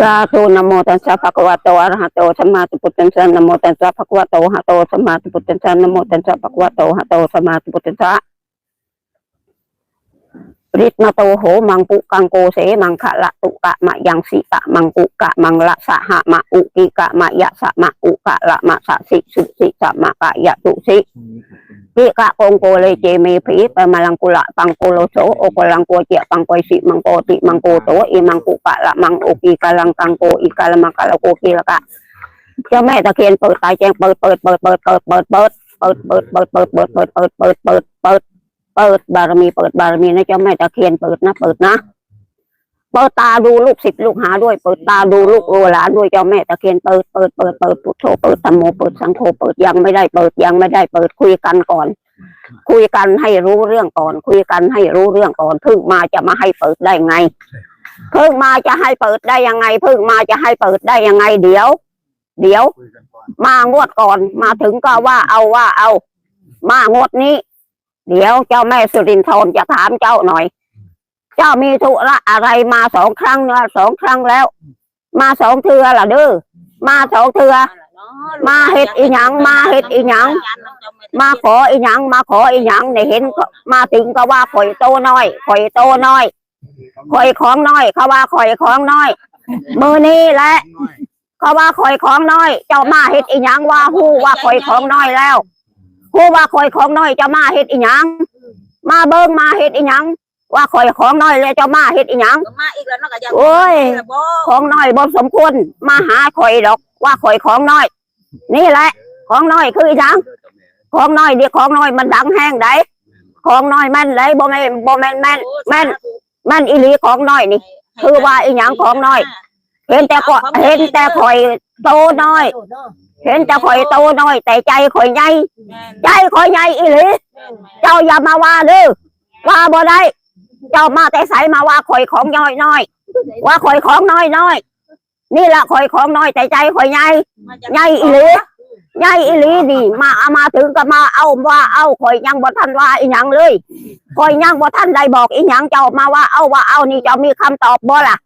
สาธุนโมตัสสะภะคะวะโตอะระหะโตสัมมาสัมพุทธัสสะนโมตัสสะภะคะวะโตหะโตสัมมาสัมพุทธัสสะนโมตัสสะภะคะวะโตหะโตสัมมาสัมพุทธัสสะฤทธิ์นาโตโหมังปุกังโกเสมังคะละตุกะมะยังสิกะมังกุกะมังละสะหะมะอุกิกะมะยะสะมะอุกะละมะสะสิสุสิสะมะกะยะตุสิ กิกะโกงโกเลยเจเมผีไปมาลังกุละปังโกโลโสโอกลังโกเจียปังโกยสิมังโกติมังโกโตอีมังกุกะละมังโอกีกะลังกังโกอีกะละมังกะละโกกีละกะเจ้าแม่ตะเคียนเปิดตายแจงเปิดเปิดเปิดเปิดเปิดเปิดเปิดเปิดเปิดเปิดเปิดเปิดเปิดเปิดเปิดเปิดเปิดเปิดบารมีเปิดบารมีนะเจ้าแม่ตะเคียนเปิดนะเปิดนะ เปิดตาดูลูกศิษย์ลูกหาด้วย เปิดตาดูลูกโอหลานด้วยเจ้าแม่ตะเคียนเปิดเปิดเปิดเปิดพุทโธเปิดธรรมโมเปิดสังโฆเปิดยังไม่ได้เปิดยังไม่ได้เปิดคุยกันก่อน คุยกันให้รู้เรื่องก่อน คุยกันให้รู้เรื่องก่อนเพิ่งมาจะมาให้เปิดได้ไงเพิ่งมาจะให้เปิดได้ยังไงเพิ่งมาจะให้เปิดได้ยังไงเดี๋ยว เดี๋ยว มางวดก่อนมาถึงก็ว่าเอาว่าเอา มางวดนี้ เดี๋ยวเจ้าแม่สุรินทร์จะถามเจ้าหน่อย เจ้ามีธุระอะไรมาสองครั้งแล้วสองครั้งแล้ว มาสองเทือล่ะเด้อมาสองเทือมาเฮ็ดอีหยังมาเฮ็ดอีหยังมาขออีหยังมาขออีหยังในเห็น มาถึงก็ว่าข่อยโตน้อยข่อยโตน้อยข่อยของน้อย เขาว่าข่อยของน้อยมือนี้แหละเขาว่าข่อยของน้อย เจ้ามาเฮ็ดอีหยังว่าฮู้ว่าข่อยของน้อยแล้วฮู้ว่าข่อยของน้อยเจ้ามาเฮ็ดอีหยังมาเบิ่งมาเฮ็ดอีหยัง ว่าข่อยของน้อยแล้วเจ้ามาเฮ็ดอีหยังก็มาอีกแล้วเนาะก็ยังโอ้ยบ่ของน้อยบ่สมควรมาหาข่อยดอก ว่าข่อยของน้อย นี่แหละ ของน้อยคืออีหยังของน้อยเดี๋ยวของน้อยมันดังแห้งได้ของน้อยแม่นได้บ่แม่นบ่แม่นแม่นแม่นแม่นอีหลีของน้อยนี่ คือว่าอีหยังของน้อย เห็นแต่ก็เห็นแต่ข่อยโตน้อย เห็นแต่ข่อยโตน้อย แต่ใจข่อยใหญ่ใจข่อยใหญ่อีหลีเจ้าอย่ามาว่าเด้อว่าบ่ได้ เจ้ามาแต่ใสมาว่าข่อยของน้อยน้อยว่าข่อยของน้อยน้อยนี่แหละข่อยของน้อยแต่ใจข่อยใหญ่ใหญ่อีหลีใหญ่อีหลีนี่ มาเอามาถึงก็มาเอาว่าเอาข่อยยังบ่ทันว่าอีหยังเลยข่อยยังบ่ทันได้บอกอีหยังเจ้ามาว่าเอาว่าเอานี่เจ้ามีคำตอบบ่ล่ะ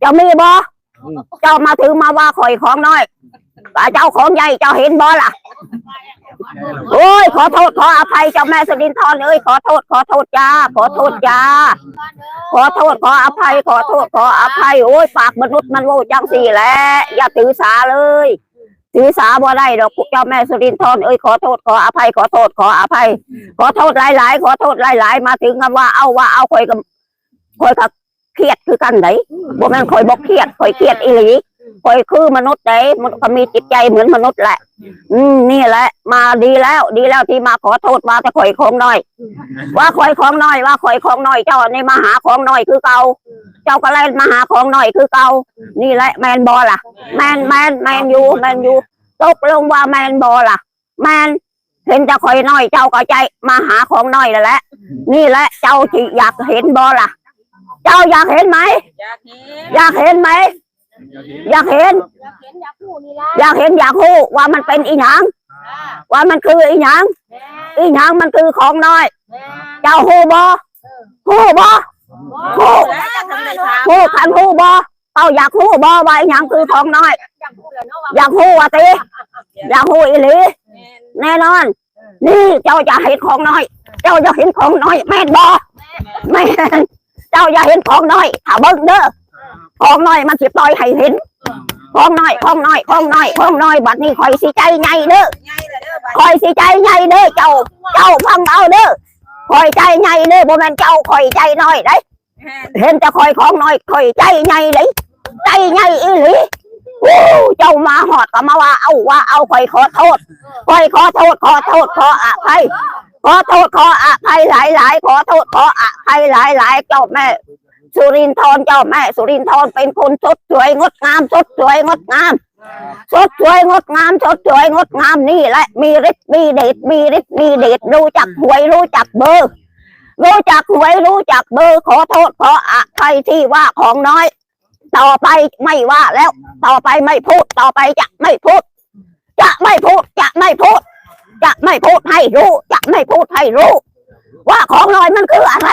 เจ้ามีบ่เจ้ามาถึงมาว่าข่อยของน้อยว่าเจ้าของใหญ่เจ้าเห็นบ่ล่ะ โอ้ยขอโทษขออภัยเจ้าแม่สุดินทรเอ้ยขอโทษขอโทษจ้าขอโทษจ้าขอโทษขออภัย ขอโทษขออภัยโอ้ยปากมนุษย์มันโง่จังสี่แหละอย่าถือสาเลยถือสาบ่ได้ดอกเจ้าแม่สุรินทรเอ้ยขอโทษขออภัย ขอโทษขออภัย ขอโทษหลาย ๆ ขอโทษหลาย ๆ มาถึงคำว่าเอาว่าเอาคอยกับคอยกับเครียดคือกันไหนบ่แม่นคอยบอกเครียดคอยเครียดอีหลี คอยคือมนุษย์ไหนมันก็มีจิตใจเหมือนมนุษย์แหละ อืมนี่แหละ มาดีแล้ว ดีแล้วที่มาขอโทษว่าจะข่อยของน้อย ว่าข่อยของน้อยว่าข่อยของน้อยเจ้าในมาหาของน้อยคือเก่าเจ้าก็เลยมาหาของน้อยคือเก่านี่แหละแมนบอล่ะ แมนแมนแมนอยู่แมนอยู่ตกลงว่าแมนบอล่ะ แมนเห็นจะข่อยน้อยเจ้าก็ใจมาหาของน้อยแล้วแหละนี่แหละเจ้าที่อยากเห็นบอล่ะ เจ้าอยากเห็นไหมอยากเห็นอยากเห็นไหม อยากเห็น อยากเห็นอยากพูดนี่ละอยากเห็นอยากรู้ว่ามันเป็นอีหยังว่ามันคืออีหยังอีหยังมันคือของน้อยเจ้าฮู้บ่ฮู้บ่พูดแล้วทำไมถามฮู้คันฮู้บ่เอาอยากฮู้บ่ว่าอีหยังคือของน้อย อยากพูดแล้วเนาะว่าอยากฮู้ว่าติอยากฮู้อีหลีแน่นอน นี่เจ้าจะเห็นของน้อย เจ้าจะเห็นของน้อยแม่นบ่แม่นเจ้าอย่าเห็นของน้อยถ้าเบิ่งเด้อ ของน้อยมันสิปล่อยให้เห็นของน้อยของน้อยของน้อยของน้อยบัดนี้ข่อยสิใจใหญ่เด้อง่ายเลยเด้อบัดข่อยสิใจใหญ่เด้อเจ้า เจ้าฟังเอาเด้อข่อยใจใหญ่เด้อบ่แม่นเจ้าข่อยใจน้อยเด้เห็นแต่ข่อยของน้อยข่อยใจใหญ่เลยใจใหญ่อีหลีโอ้เจ้ามาหอดก็มาว่าเอาว่าเอาข่อยขอโทษข่อยขอโทษขอโทษขออภัยขอโทษขออภัยหลายหลายๆขอโทษขออภัยหลายหลายๆเจ้าแม่ สุรินทร์เจ้าแม่สุรินทร์เป็นคนสดสวยงดงามสดสวยงดงามสดสวยงดงามสดสวยงดงามนี่แหละมีฤทธิ์มีเดชมีฤทธิ์มีเดชรู้จักหวยรู้จักเบอร์รู้จักหวยรู้จักเบอร์ขอโทษขออภัยที่ว่าของน้อย ต่อไปไม่ว่าแล้ว ต่อไปไม่พูดต่อไปจะไม่พูด จะไม่พูดจะไม่พูด จะไม่พูดให้รู้ จะไม่พูดให้รู้ ว่าของน้อยมันคืออะไร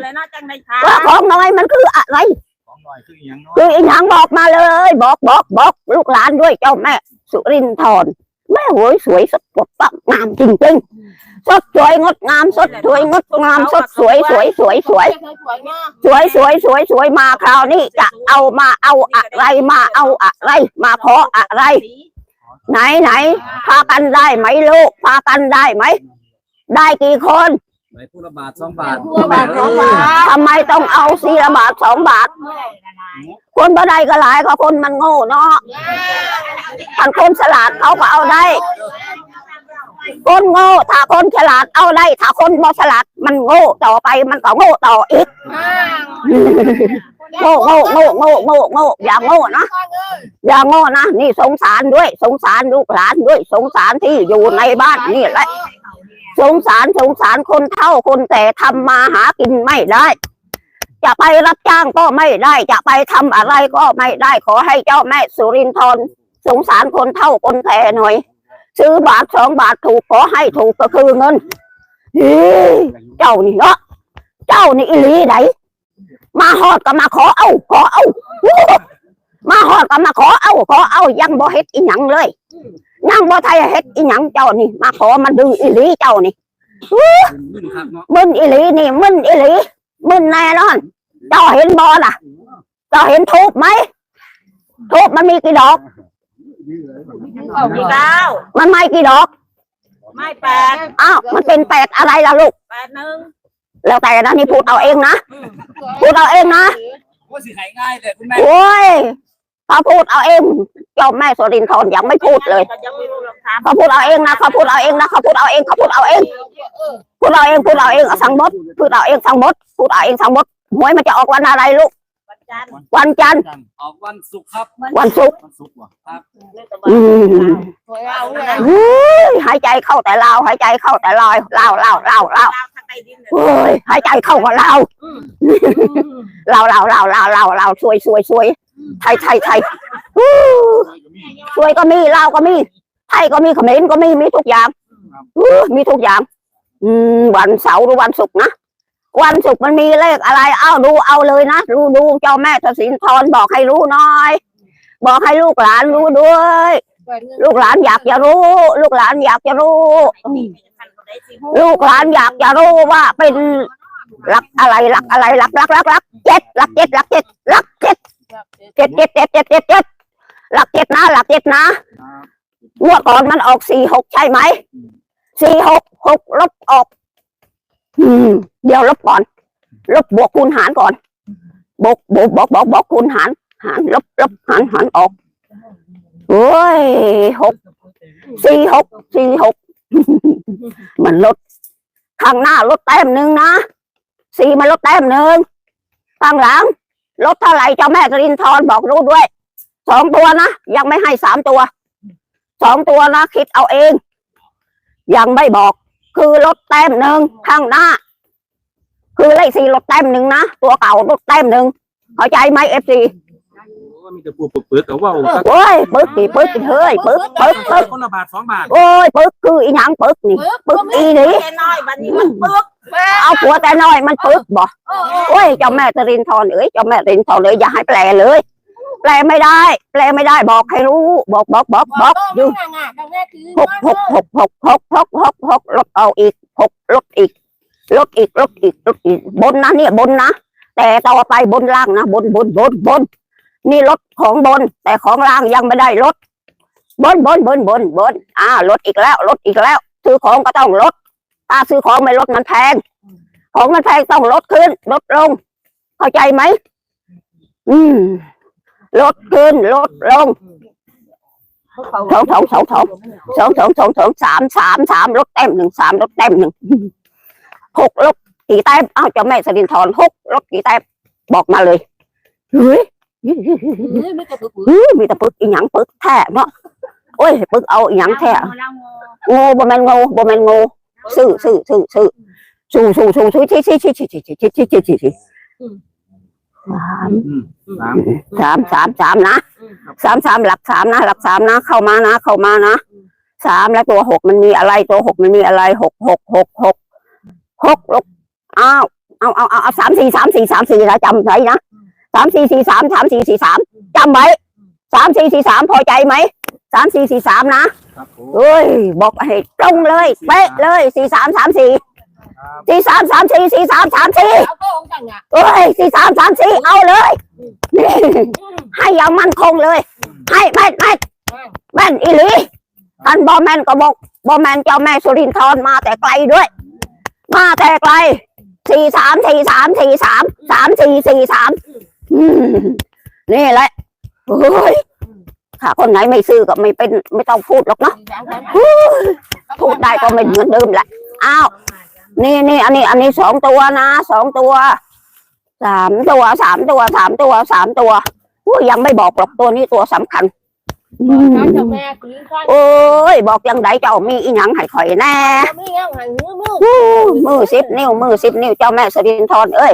พูดแล้วเนาะจังได้ถามว่าของน้อยมันคืออะไร ของหน่อยคืออย่างเนาะคืออีหยังบอกมาเลย บอกบอกบอกลูกหลานด้วยเจ้าแม่ สุรินทร์แม่หวยสวยสดสดปักงามจริงๆสดสวยงดงามสดสวยงดงามสดสวยสวยสวยสวยสวยมากสวยสวยสวยสวยมาคราวนี้จะเอามาเอาอะไรมาเอาอะไร มาขออะไร ไหนไหนพากันได้ไหมลูกพากันได้ไหมได้กี่คน ไหนผู้ละบาทสองบาทผู้ละบาทสองบาททำไมต้องเอาสี่ละบาทสองบาท คนบ่ได้ก็หลายก็คนมันโง่เนาะถ้าคนฉลาดเขาก็เอาได้ คนโง่ ถ้าคนฉลาดเอาได้ ถ้าคนบ่ฉลาดมันโง่ต่อไปมันก็โง่ต่ออีกโง่โง่โง่โง่โง่โง่อย่าโง่นะอย่าโง่นะนี่สงสารด้วย สงสารลูกหลานด้วย สงสารที่อยู่ในบ้านนี่แหละ สงสารสงสารคนเฒ่าคนแก่ทำมาหากินไม่ได้ จะไปรับจ้างก็ไม่ได้ จะไปทำอะไรก็ไม่ได้ ขอให้เจ้าแม่สุรินทร์สงสารคนเฒ่าคนแก่หน่อย ซื้อบาทสองบาทถูกขอให้ถูกก็คือเงินเฮ้ยเจ้านี่เนาะเจ้านี่อีหลีไหนมาหอดก็มาขอเอาขอเอามาหอดก็มาขอเอาขอเอายังบ่เฮ็ดอีหยังเลย ยังบ่ไทยเฮ็ดอีหยังเจ้านี่ มาขอมาดื้ออีหลีเจ้านี่มึนครับเนาะมึนอีหลีนี่มึนอีหลีมึนแน่นอน เจ้าเห็นบอล่ะ เจ้าเห็นทูบไหมทูบมันมีกี่ดอกเขามีเก้ามันไม่กี่ดอก ไม่แปดอ้าวมันเป็นแปดอะไรล่ะลูกแปดหนึ่งแล้วแต่นะนี่พูดเอาเองนะพูดเอาเองนะว่าสิขายง่ายแต่คุณแม่โอ้ย เขาพูดเอาเองเจ้าแม่สุรินทร์ยังไม่พูดเลยยังไม่รู้หรอกถามเขาพูดเอาเองนะเขาพูดเอาเองนะเขาพูดเอาเองเขาพูดเอาเองพูดเอาเองพูดเอาเองเอาสังมดพูดเอาเองสังมดพูดเอาเองสังมดหวยมันจะออกวันอะไรลูกวันจันทร์วันจันทร์ออกวันศุกร์ครับ วันศุกร์มันสุกว่ะอืมสวยเอาเลยอุ้ยหายใจเข้าแต่ลาวหายใจเข้าแต่ลอยลาวลาวลาวลาวดาวทางใต้ดินเฮ้ยหายใจเข้าก็ลาวลาวลาวลาวลาวลาวลาวช่วยช่วยช่วย ไทยไทยไทยอู้ช่วยก็มีลาวก็มี ไทยก็มีเขมรก็มีมีทุกอย่างอู้มีทุกอย่าง อืมวันเสาร์หรือวันศุกร์นะวันศุกร์มันมีเลขอะไรเอ้าดูเอาเลยนะดูดูเจ้าแม่ทศินทรบอกให้รู้หน่อย บอกให้ลูกหลานรู้ด้วย ลูกหลานอยากจะรู้ ลูกหลานอยากจะรู้ ลูกหลานอยากจะรู้ว่าเป็นหลักอะไรหลักอะไรหลักหลักหลักหลักเจ็ดหลักเจ็ดหลักเจ็ดหลักเจ็ด เจ็ดเจ็ดเจ็ดเจ็ดเจ็ดเจ็ดหลักเจ็ดนะหลักเจ็ดนะงวดก่อนมันออกสี่หกใช่ไหมสี่หกหกลบออก อืม เดี๋ยวลบก่อน ลบบวกคูณหารก่อนบวกบวกบวกบวกบวกคูณหาร หาร ลบลบหารหารออกโอ้ยหกสี่หกสี่หกมันลดข้างหน้าลดแต้มหนึ่งนะสี่มันลดแต้มหนึ่งข้างหลัง ลดเท่าไหร่เจ้าแม่กรินทร์บอกรู้ด้วยสองตัวนะยังไม่ให้สามตัวสองตัวนะคิดเอาเอง ยังไม่บอก คือลดแต้มหนึ่งข้างหน้า คือเลขสี่ลดแต้มหนึ่งนะตัวเก่าลดแต้มหนึ่งเข้าใจไหมเอฟซีมีแต่ปูปึกปึกกับว่าโอ้ยปึ๊กกี่ปึ๊กกี่เฮ้ยปึ๊กปึ๊กปึ๊กคนละบาทสองบาทโอ้ยปึ๊กคืออีหยังปึ๊กนี่ปึ๊กอีนี่แค่น้อยบัดนี้มันปึ๊ก เอาผัวแต่น้อยมันปึ๊กบ่โอ้ยเจ้าแม่ตรินทร์เอ้ยเจ้าแม่ตรินทร์เลยอย่าให้แปลเลย แปลไม่ได้ แปลไม่ได้บอกให้รู้ บอกบอกบอกบอกอยู่หกหกหกหกหกหกหกหกลดเอาอีกหกลดอีกลดอีกลดอีกลดอีกบนนะเนี่ยบนนะแต่ต่อไปบนล่างนะบนบนบนบนนี่ลดของบน แต่ของล่างยังไม่ได้ลดบนบนบนบนบนอ่าลดอีกแล้วลดอีกแล้วซื้อของก็ต้องลดถ้าซื้อของไม่ลดมันแพง ของมันแพงต้องลดขึ้น ลดลง เข้าใจไหม อืม ลดขึ้น ลดลงสองสองสองสองสองสองสองสองสามสามสามลดแต้มหนึ่งสามลดแต้มหนึ่งหกลดกี่แต้มอ้าวเจ้าแม่สรินทร์หกลดกี่แต้มบอกมาเลยเฮ้ยเฮ้ยมีแต่ปึกอีหยังปึกแท้เนาะโอ้ยปึกเอาอีหยังแท้โง่บ่แม่นโง่บ่แม่นโง่ซื้อซื้อซื้อซื้อ สู้สู้สู้สู้ชี้ชี้ชี้ชี้ชี้ชี้ชี้ชี้ชี้ชี้สามสามสามสามสามนะสามสามหลักสามนะหลักสามนะ เข้ามานะเข้ามานะสามแล้วตัวหกมันมีอะไร ตัวหกมันมีอะไรหกหกหกหกหกลบอ้าวเอาเอาเอาเอาสามสี่สามสี่สามสี่นะจำไว้นะสามสี่สี่สามสามสี่สี่สามจำไว้สามสี่สี่สามพอใจไหมสามสี่สี่สามนะเอ้ยบอกให้ตรงเลยเป๊ะเลยสี่สามสามสี่ สี่สามสามสี่สี่สามสามสี่เอาก็องจังอะเอ้ยสี่สามสามสี่เอาเลยนี่ให้อยังมั่นคงเลย ให้แม่นแม่นแม่นอีหลีท่านบอแมนก็บอกบอแมนเจ้าแม่สุรินทร์มาแต่ไกลด้วย มาแต่ไกลสี่สามสี่สามสี่สามสามสี่สี่สามอืมนี่แหละเฮ้ยถ้าคนไหนไม่ซื้อก็ไม่เป็นไม่ต้องพูดหรอกเนาะเฮ้ยพูดได้ก็ไม่เหมือนเดิมแหละอ้าว นี่นี่อันนี้ อันนี้สองตัวนะสองตัวสามตัวสามตัวสามตัวสามตัวยังไม่บอกหรอกตัวนี้ตัวสำคัญ อืมเจ้าแม่กินข้าวโอ้ย บอกยังไดเจ้ามีอีหยังให้ข่อยแน่ไม่เอาหันมือมืออู้มือสิบนิ้วมือสิบนิ้วเจ้าแม่สรินทรเอ้ย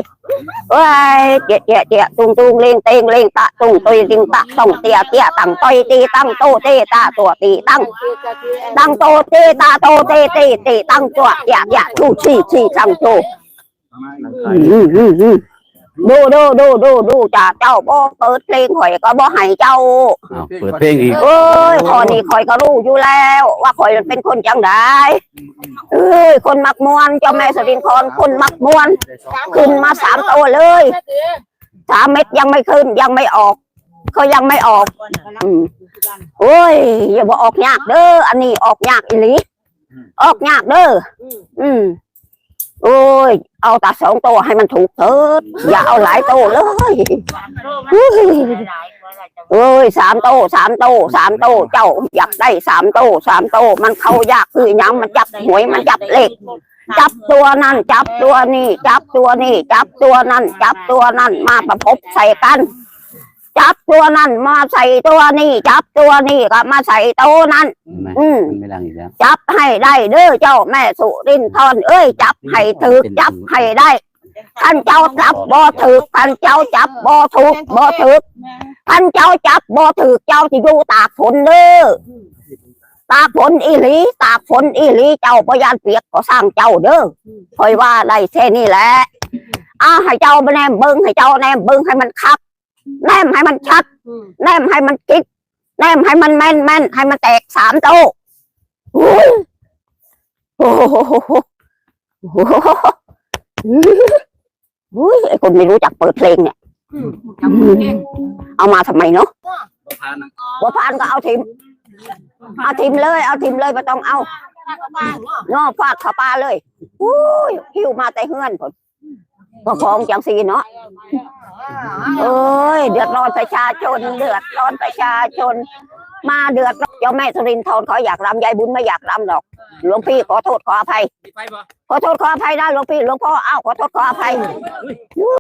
เอ้ยเจ๊ะเจ๊ะเจ๊ะตุงตุงเลงเตงเลงตะตุงตุยติงตะต้องเตียเตียตั้งต้อยตีตั้งโตเตตาตัวตีตั้งตั้งโตเตตาโตเตเตเตตั้งตัวเตียเตียชูชีชีจังโตอืมอืมอืมอืม ดูดูดูดูดูจ้าเจ้าบ่เปิดเพลงข่อยก็บ่ให้เจ้าอ้าวเปิดเพลงอีก เอ้ยข้อนี้คอยก็รู้อยู่แล้ว ว่าคอยเป็นคนจังไดเอ้ยคนมักมวนเจ้าแม่สรินทรคนมักมวนขึ้นมาสามตัวเลยสามเม็ดยังไม่ขึ้นยังไม่ออกก็ยังไม่ออกอืมโอ้ยอย่าบอกออกยากเด้ออันนี้ออกยากอีหลีออกยากเด้ออืม โอ้ย เอาต่สองตัวให้มันถูกเถิดอย่าเอาหลายตัวเลยเอ้ยสามโตสามโตสามโตเจ้าอยากได้สามโตสามโตมันเข้ายากคือยังมันจับหวยมันจับเลขจับตัวนั่น จับตัวนี่ จับตัวนี่ จับตัวนั่น จับตัวนั่นมาประพบใส่กัน จับตัวนั่นมาใส่ตัวนี่จับตัวนี่ก็มาใส่ตัวนั่นเห็นไหมอืม มันไม่ดังอีกแล้วจับให้ได้เด้อเจ้าแม่สุรินทร์เอ้ยจับให้ถึกจับให้ได้ท่านเจ้าจับบ่ถึกท่านเจ้าจับบ่ถูกบ่ถึกท่านเจ้าจับบ่ถึกเจ้าที่อยู่ตากฝนเด้อตากฝนอีหลี ตากฝนอีหลีเจ้าพยานเปียกก็สร้างเจ้าเด้อคอยว่าได้แค่นี้แหละอ้าให้เจ้าไปแนมเบิ้งให้เจ้าแนมเบิ้งให้มันคัก แนมให้มันชัด แนมให้มันกิ๊กแนมให้มันแม่นแม่นให้มันแตกสามโตะโอ้ยโอ้โหโอ้โหโอ้ยไอคนไม่รู้จักเปิดเพลงเนี่ยเอามาทำไมเนาะบ่ผ่านนะบัวพานก็เอาทิม เอาทิมเลย เอาทิมเลยไม่ต้องเอานอฟาดเข้าปลาเลยอุ้ยหิวมาแต่เฮือนผมก็ของจังสีเนาะ เอ้ย เดือดร้อนประชาชน เดือดร้อนประชาชน มาเดือดร้อนเจ้าแม่สุรินทร์เขาอยากรำยายบุญไม่อยากรำหรอก หลวงพี่ขอโทษขออภัยมีไฟบ่ขอโทษขออภัยนะหลวงพี่หลวงพ่ออ้าวขอโทษขออภัย